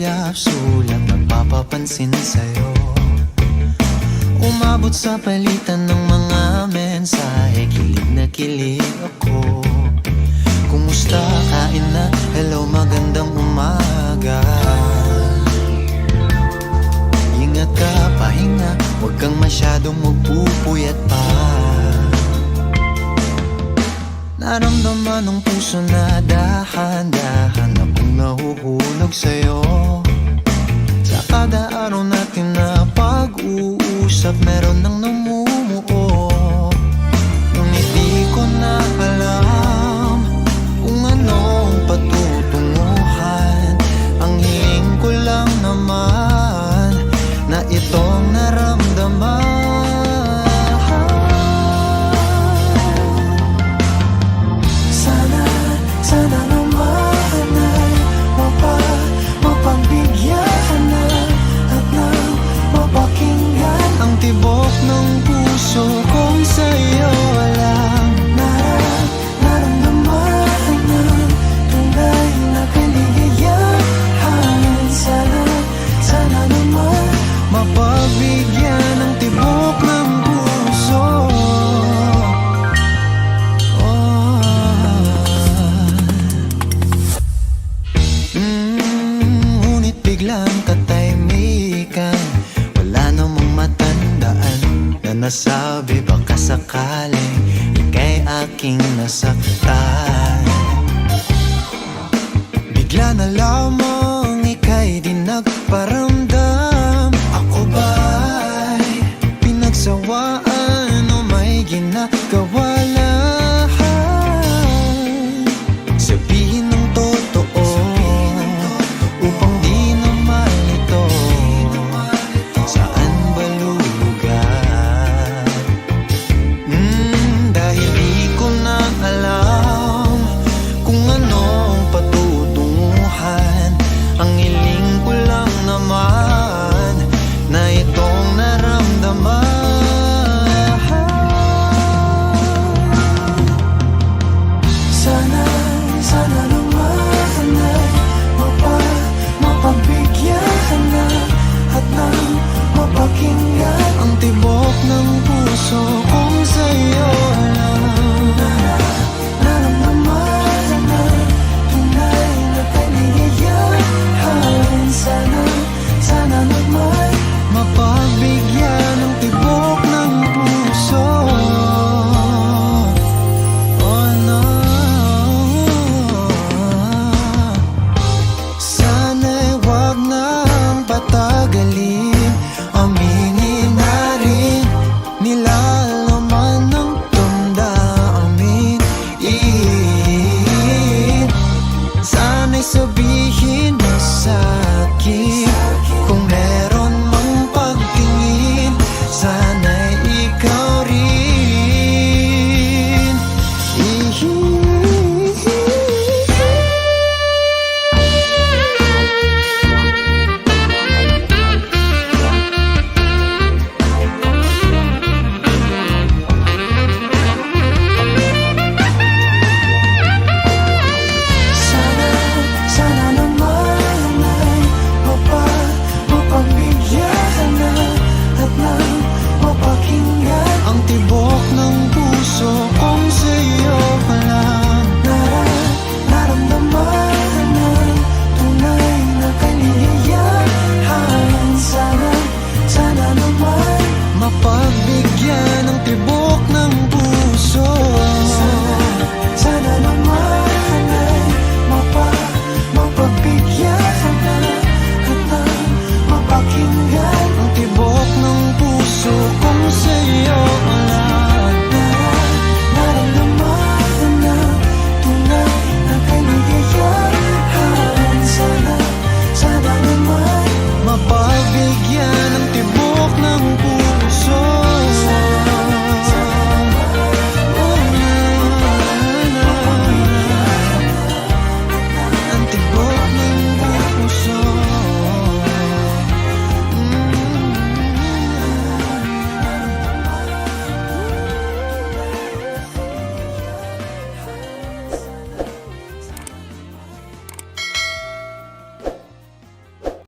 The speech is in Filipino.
sulyap-sulyap Nagpapapansin sa'yo. Umabot sa palitan ng mga mensahe Kilig na kilig ako. Kumusta? Kain na? Hello, magandang umaga. Ingat ka, pahinga. Huwag kang masyadong magpupuyat pa. Naramdaman ng puso na dahan-dahan nahuhulog sa'yo. Sa kada araw natin na pag-uusap Meron nang namumuo 能 lamang ika'y di nagparamdam. Ako ba'y pinagsawaan o may ginagawa lang?